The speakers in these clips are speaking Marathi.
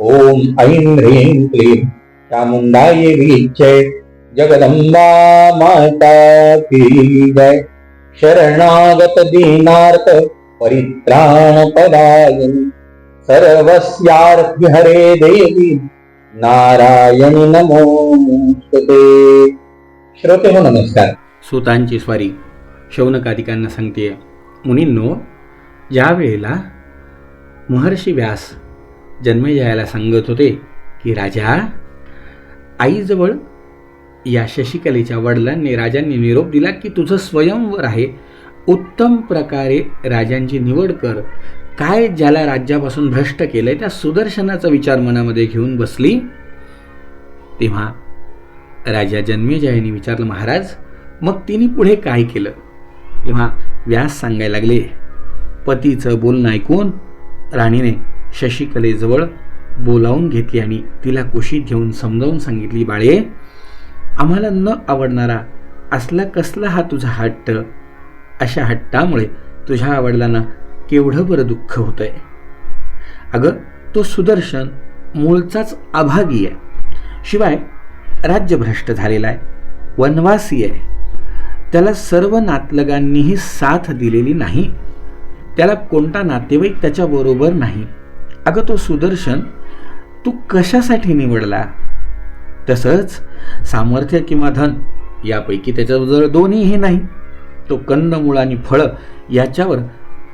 ॐ ऐं ह्रीं क्लीं चामुण्डायै वीक्षे जगदम्बा माता की जय। शरणागत दीनार्थ परित्राण पदायिनी सर्वस्यार्थ हरे देवी नारायणी नमोस्तुते श्रोते हो नमस्कार। सुतांची स्वारी शौनकादिकांना सांगते मुनींनो ज्या वेळेला महर्षी व्यास जन्मेजयाला सांगत होते की राजा आईजवळ या शशिकलेच्या वडिलांनी राजांनी निरोप दिला की तुझं स्वयंवर आहे. उत्तम प्रकारे राजांची निवड कर. काय ज्याला राज्यापासून भ्रष्ट केलंय त्या सुदर्शनाचा विचार मनामध्ये घेऊन बसली? तेव्हा राजा जन्मेजयाने विचारलं महाराज मग तिने पुढे काय केलं? तेव्हा व्यास सांगायला लागले पतीचं बोलणं ऐकून राणीने शशिकलेजवळ बोलावून घेतली आणि तिला कुशीत घेऊन समजावून सांगितली बाळे आम्हाला न आवडणारा असला कसला हा तुझा हट्ट? अशा हट्टामुळे तुझ्या आवडलांना केवढं बरं दुःख होतंय? अगं तो सुदर्शन मूळचाच अभागी आहे. शिवाय राज्यभ्रष्ट झालेला आहे वनवासी आहे. त्याला सर्व नातलगांनीही साथ दिलेली नाही. त्याला कोणता नातेवाईक त्याच्याबरोबर नाही. अगं तो सुदर्शन तू कशासाठी निवडला? तसंच सामर्थ्य किंवा धन यापैकी त्याच्याजवळ दोन्हीही नाही. तो कंदमुळ आणि फळं याच्यावर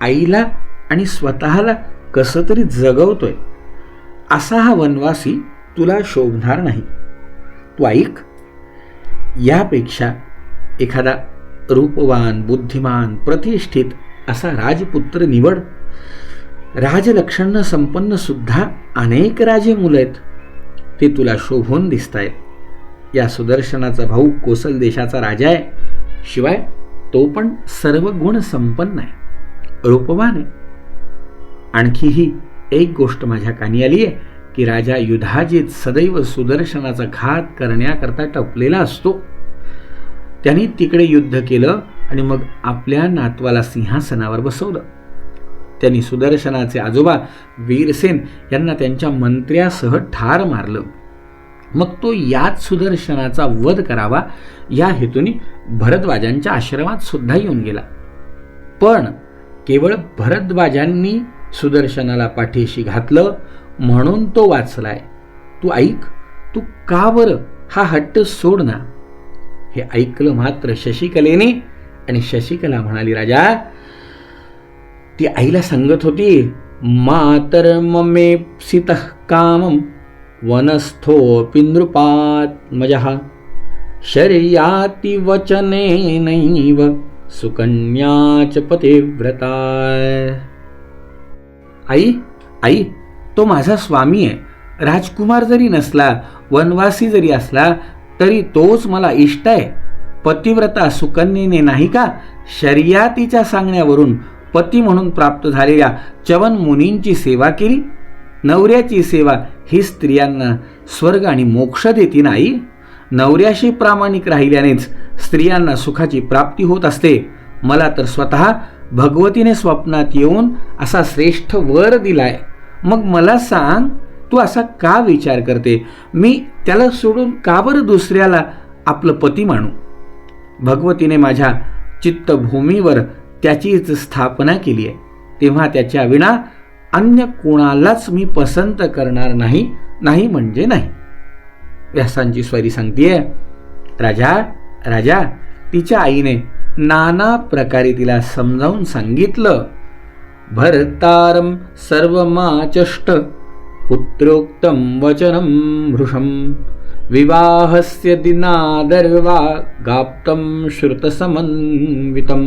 आईला आणि स्वतःला कसं तरी जगवतोय. असा हा वनवासी तुला शोभणार नाही. तू ऐक यापेक्षा एखादा रूपवान बुद्धिमान प्रतिष्ठित असा राजपुत्र निवड. राजलक्षण संपन्न सुद्धा अनेक राजे मुलं आहेत. ते तुला शोभून दिसत आहेत या सुदर्शनाचा भाऊ कोसल देशाचा राजा आहे. शिवाय तो पण सर्व गुण संपन्न आहे. रूपवान आहे. आणखीही एक गोष्ट माझ्या कानी आली आहे की राजा युधाजीत सदैव सुदर्शनाचा घात करण्याकरता टपलेला असतो. त्यांनी तिकडे युद्ध केलं आणि मग आपल्या नातवाला सिंहासनावर बसवलं. त्यांनी सुदर्शनाचे आजोबा वीरसेन यांना त्यांच्या मंत्र्यासह ठार मारलं. मग तो याच सुदर्शनाचा वध करावा या हेतूने भरद्वाजांच्या आश्रमात सुद्धा येऊन गेला. पण केवळ भरद्वाजांनी सुदर्शनाला पाठीशी घातलं म्हणून तो वाचलाय. तू ऐक तू का बरं हा हट्ट सोड ना? हे ऐकलं मात्र शशिकलेने आणि शशिकला म्हणाली राजा ती आईला सांगत होती मातर ममे सित कामम वनस्थो पिंद्रुपात मजहा शर्याती वचने नैव सुकन्याच पतिव्रता। आई आई तो माझा स्वामी आहे. राजकुमार जरी नसला वनवासी जरी असला तरी तोच मला इष्ट आहे. पतिव्रता सुकन्येने नाही का? शर्यातीच्या सांगण्यावरून पती म्हणून प्राप्त झालेल्या चवन मुनींची सेवा केली. नवऱ्याची सेवा ही स्त्रियांना स्वर्ग आणि मोक्ष देती नाही. नवऱ्याशी प्रामाणिक राहिल्यानेच स्त्रियांना सुखाची प्राप्ती होत असते. मला तर स्वतः भगवतीने स्वप्नात येऊन असा श्रेष्ठ वर दिलाय. मग मला सांग तू असा का विचार करते? मी त्याला सोडून का बरं दुसऱ्याला आपलं पती मानू? भगवतीने माझ्या चित्तभूमीवर त्याचीच स्थापना केली आहे. तेव्हा त्याच्या विना अन्य कोणालाच मी पसंत करणार नाही नाही म्हणजे नाही. व्यासांची स्वरी सांगतीये राजा राजा तिच्या आईने नाना प्रकारे तिला समजावून सांगितलं भरतारम सर्वमाचष्ट पुत्रोक्तम वचनम भृषम विवाहस्य दिनादर्वा गाप्तम श्रुतसमन्वितम।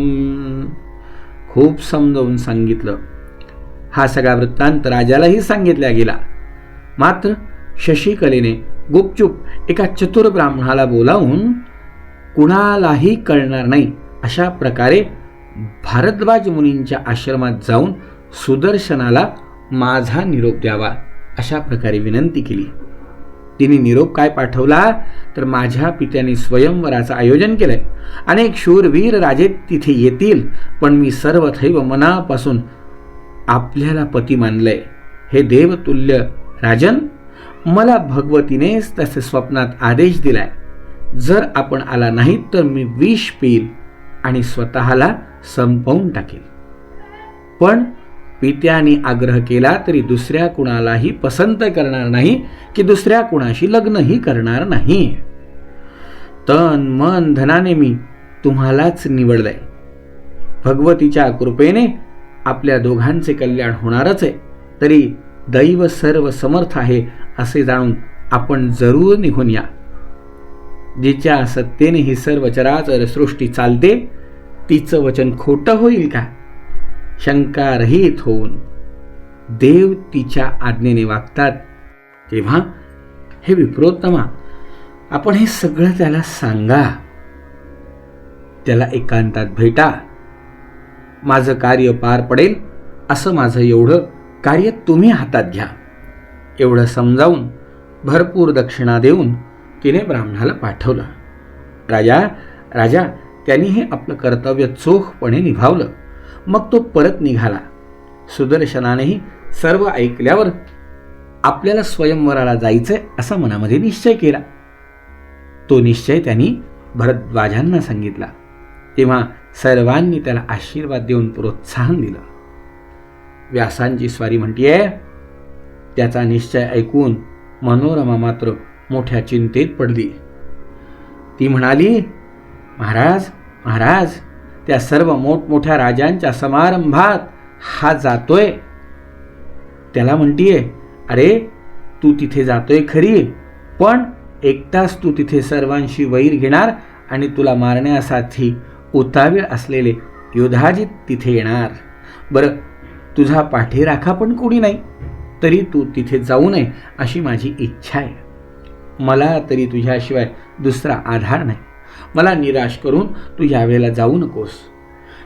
खूप समजावून सांगितलं. हा सगळा वृत्तांत राजालाही सांगितला गेला. मात्र शशिकलेने गुपचूप एका चतुर ब्राह्मणाला बोलावून कुणालाही कळणार नाही. अशा प्रकारे भारद्वाज मुनींच्या आश्रमात जाऊन सुदर्शनाला माझा निरोप द्यावा अशा प्रकारे विनंती केली. तिने निरोप काय पाठवला? तर माझ्या पित्याने स्वयंवराचं आयोजन केलंय. अनेक शूरवीर राजे तिथे येतील पण मी सर्वथैव मनापासून आपल्याला पती मानलंय. हे देवतुल्य राजन मला भगवतीनेच तसे स्वप्नात आदेश दिलाय. जर आपण आला नाहीत तर मी विष पिईल आणि स्वतःला संपवून टाकेल. पण पित्याने आग्रह केला तरी दुसऱ्या कुणालाही पसंत करणार नाही की दुसऱ्या कुणाशी लग्नही करणार नाही. तन मन धनाने मी तुम्हालाच निवडलंय. भगवतीच्या कृपेने आपल्या दोघांचे कल्याण होणारच आहे. तरी दैव सर्व समर्थ आहे असे जाणून आपण जरूर निघून या. जिच्या सत्तेने ही सर्व चराचर सृष्टी चालते तिचं वचन खोटं होईल का? शंकारहित होऊन देव तिच्या आज्ञेने वागतात तेव्हा हे विप्रोत्तमा आपण हे सगळं त्याला सांगा. त्याला एकांतात भेटा. माझं कार्य पार पडेल असं माझं एवढं कार्य तुम्ही हातात घ्या. एवढं समजावून भरपूर दक्षिणा देऊन तिने ब्राह्मणाला पाठवलं. राजा राजा त्यांनी हे आपलं कर्तव्य चोखपणे निभावलं. मग तो परत निघाला. सुदर्शनानेही सर्व ऐकल्यावर आपल्याला स्वयंवराला जायचंय असा मनामध्ये निश्चय केला. तो निश्चय त्यांनी भरद्वाजांना सांगितला. तेव्हा सर्वांनी त्याला आशीर्वाद देऊन प्रोत्साहन दिलं. व्यासांची स्वारी म्हणतीये त्याचा निश्चय ऐकून मनोरमा मात्र मोठ्या चिंतेत पडली. ती म्हणाली महाराज महाराज त्या सर्व मोठमोठ्या राजांच्या समारंभात हा जातोय. त्याला म्हणतीये अरे तू तिथे जातोय खरी पण एकटाच तू तिथे सर्वांशी वैर घेणार आणि तुला मारण्यासाठी उतावीळ असलेले योधाजित तिथे येणार. बरं तुझा पाठीराखा पण कोणी नाही तरी तू तिथे जाऊ नये अशी माझी इच्छा आहे. मला तरी तुझ्याशिवाय दुसरा आधार नाही. मला निराश करून तू यावेळेला जाऊ नकोस.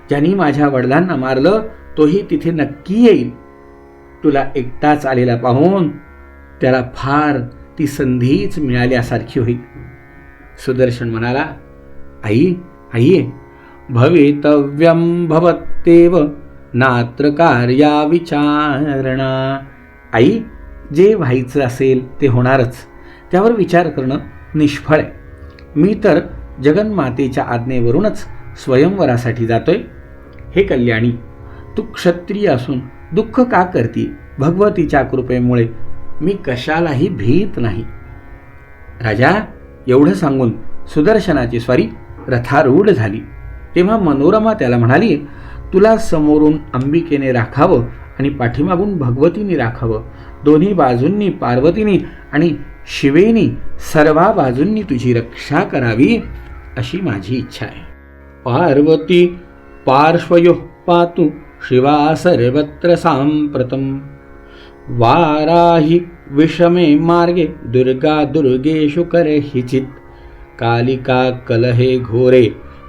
ज्यांनी माझ्या वडिलांना मारलं तोही तिथे नक्की येईल. तुला एकटाच आलेला पाहून त्याला फार ती संधीच मिळाल्यासारखी होईल. सुदर्शन म्हणाला आई आई भवितव्यम भवत्तेव नात्र कार्या विचारणा. आई जे व्हायचं असेल ते होणारच. त्यावर विचार करणं निष्फळ आहे. मी तर जगन्मातेच्या आज्ञेवरूनच स्वयंवरासाठी जातोय. हे कल्याणी तू क्षत्रिय असून दुःख का करती? भगवतीच्या कृपेमुळे मी कशालाही भीत नाही. राजा एवढं सांगून सुदर्शनाची स्वारी रथारूढ झाली. तेव्हा मनोरमा त्याला म्हणाली तुला समोरून अंबिकेने राखावं आणि पाठीमागून भगवतीने राखावं. दोन्ही बाजूंनी पार्वतीने आणि शिवेनी सर्वा बाजूंनी तुझी रक्षा करावी अशी माझी इच्छा आहे. पार्वती पार्श्वयो पातु शिवा सर्वत्र सांप्रतम वाराहि विषमे मार्गे दुर्गा दुर्गेषु करहिचित कालिका कलहे घोरे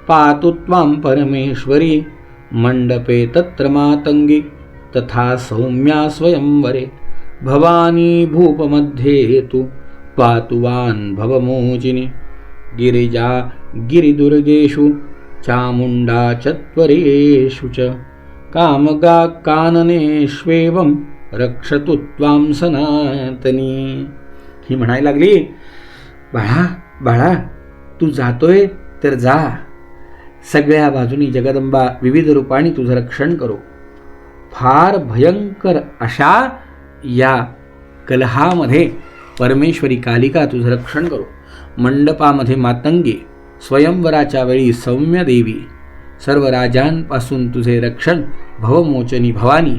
पातु त्वां परमेश्वरी. मण्डपे तत्र मातङ्गी तथा सौम्या स्वयंवरे. भवानी भूपमध्ये तु पातु वान् भवमोचिनि। गिरिजा गिरिदुर्गेषु चामुण्डा चत्वरेषु च। कामगा काननेष्वेवं रक्षतु त्वां सनातनी। ही म्हणायला लागली बाळा बाळा तू जातोय तर जा. सगळ्या बाजूनी जगदंबा विविध रूपाने तुझं रक्षण करो. फार भयंकर अशा या कलहामध्ये परमेश्वरी कालिका तुझं रक्षण करो. मंडपामध्ये मातंगी स्वयंवराच्या वेळी सौम्य देवी सर्व राजांपासून तुझे रक्षण भवमोचनी भवानी.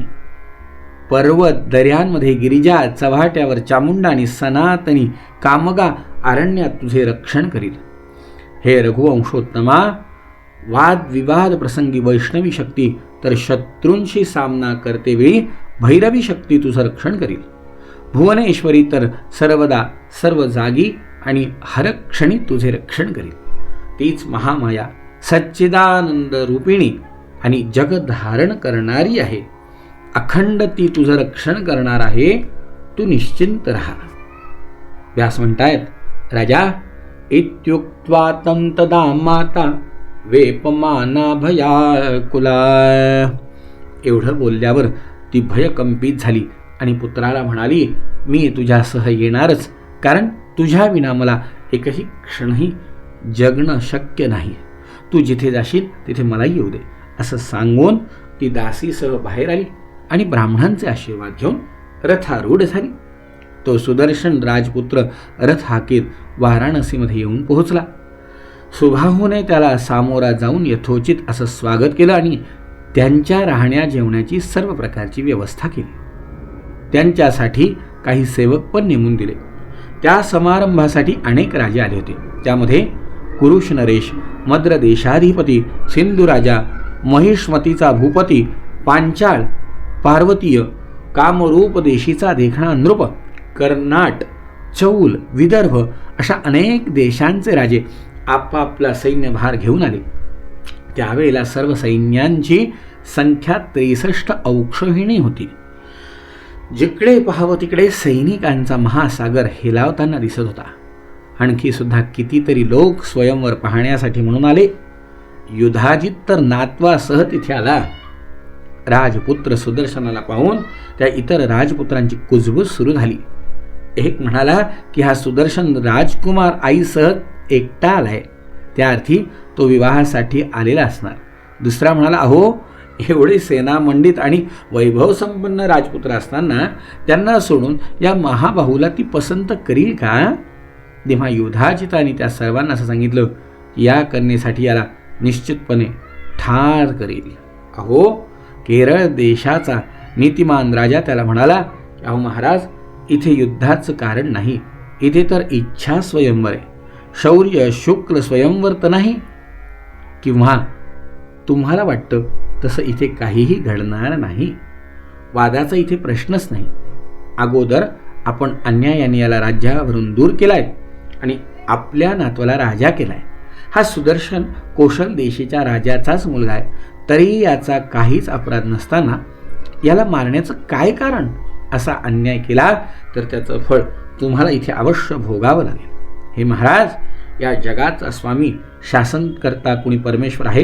पर्वत दर्यांमध्ये गिरिजा चव्हाट्यावर चामुंडा आणि सनातनी कामगा अरण्यात तुझे रक्षण करील. हे रघुवंशोत्तमा वादविवाद प्रसंगी वैष्णवी शक्ती तर शत्रूंशी सामना करतेवेळी भैरवी शक्ती तुझं रक्षण करील. भुवनेश्वरी तर सर्वदा सर्व जागी आणि हरक्षणी तुझे रक्षण करील. तीच महामाया सच्चिदानंद रूपिणी आणि जगधारण करणारी आहे. अखंड ती तुझं रक्षण करणार आहे. तू निश्चिंत राहा. व्यास म्हणतायत राजा इत्युक्त्वा तंतदा माता वेपमाना भयाकुला एवढं बोलल्यावर ती भयकंपित झाली. आणि पुत्राला म्हणाली मी तुझ्यासह येणारच कारण तुझ्या विना मला एकही क्षणही जगणं शक्य नाही. तू जिथे जाशील तिथे मलाही येऊ दे. असं सांगून ती दासीसह बाहेर आली आणि ब्राह्मणांचे आशीर्वाद घेऊन रथारूढ झाली. तो सुदर्शन राजपुत्र रथ हाकीत वाराणसीमध्ये येऊन पोहोचला. सुभाहूने त्याला सामोरा जाऊन यथोचित असं स्वागत केलं आणि त्यांच्या राहण्या जेवण्याची सर्व प्रकारची व्यवस्था केली. त्यांच्यासाठी काही सेवक पण नेमून दिले. त्या समारंभासाठी अनेक राजे आले होते. त्यामध्ये कुरुश नरेश मद्र देशाधिपती सिंधुराजा महिष्मतीचा भूपती पांचाळ पार्वतीय कामरूप देशीचा देखणा नृप कर्नाट चौल विदर्भ अशा अनेक देशांचे राजे आपापला सैन्यभार घेऊन आले. त्यावेळेला सर्व सैन्यांची संख्या त्रेसष्ट औक्षहिणी होती. जिकडे पाहावं तिकडे सैनिकांचा महासागर हेलावताना दिसत होता. आणखी सुद्धा कितीतरी लोक स्वयंवर पाहण्यासाठी म्हणून आले. युधाजित तर नातवासह तिथे आला. राजपुत्र सुदर्शनाला पाहून त्या इतर राजपुत्रांची कुजबूज सुरू झाली. एक म्हणाला की हा सुदर्शन राजकुमार आईसह एकटा आलाय. त्या अर्थी तो विवाहासाठी आलेला असणार. दुसरा म्हणाला अहो एवढे सेनामंडित आणि वैभवसंपन्न राजपुत्र असताना त्यांना सोडून या महाबाहूला ती पसंत करील का? तेव्हा युधाजिताने त्या सर्वांना असं सांगितलं की या कन्येसाठी याला निश्चितपणे ठार करील. अहो केरळ देशाचा नीतिमान राजा त्याला म्हणाला की अहो महाराज इथे युद्धाचं कारण नाही. इथे तर इच्छा स्वयंवर आहे. शौर्य शुक्ल स्वयंवर तर नाही. किंवा तुम्हाला वाटतं तसं इथे काहीही घडणार नाही. वादाचा इथे प्रश्नच नाही. अगोदर आपण अन्यायाने याला राज्यावरून दूर केलाय आणि आपल्या नातवाला राजा केलाय. हा सुदर्शन कोशल देशीच्या राजाचाच मुलगा आहे. तरी याचा काहीच अपराध नसताना याला मारण्याचं काय कारण असा अन्याय केला तर त्याचं फळ तुम्हाला इथे अवश्य भोगावं लागेल. हे महाराज या जगाचा स्वामी शासन करता कुणी परमेश्वर आहे?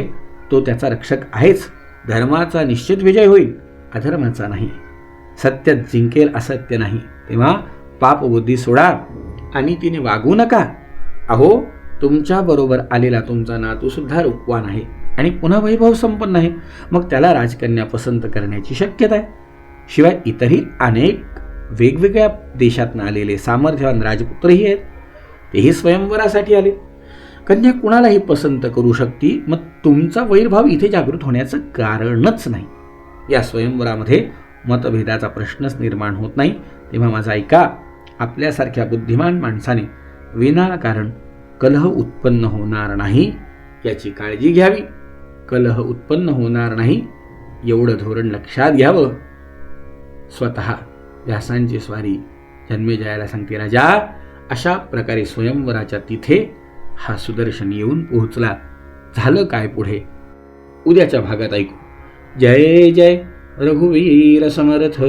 तो त्याचा रक्षक आहेच. धर्माचा निश्चित विजय होईल अधर्माचा नाही. सत्य जिंकेल असत्य नाही. तेव्हा पापबुद्धी सोडा आणि तिने वागू नका. अहो तुमच्याबरोबर आलेला तुमचा नातूसुद्धा रूपवान आहे आणि पुन्हा वैभव संपन्न आहे. मग त्याला राजकन्या पसंत करण्याची शक्यता आहे. शिवाय इतरही अनेक वेगवेगळ्या देशातनं आलेले सामर्थ्यवान राजपुत्रही आहेत. तेही स्वयंवरासाठी आले. कन्या कुणालाही पसंत करू शकती मग तुमचा वैरभाव इथे जागृत होण्याचं कारणच नाही. या स्वयंवरामध्ये मतभेदाचा प्रश्नच निर्माण होत नाही. तेव्हा माझा ऐका आपल्यासारख्या बुद्धिमान माणसाने विनाकारण कलह उत्पन्न होणार नाही याची काळजी घ्यावी. कलह उत्पन्न होणार नाही एवढं धोरण लक्षात घ्यावं. स्वतः व्यासांची स्वारी जन्मेजयाला सांगते राजा अशा प्रकारे स्वयंवराच्या तिथे हा सुदर्शन येऊन पोहोचला. झालं काय पुढे? उद्याच्या भागात ऐकू. जय जय रघुवीर समर्थ.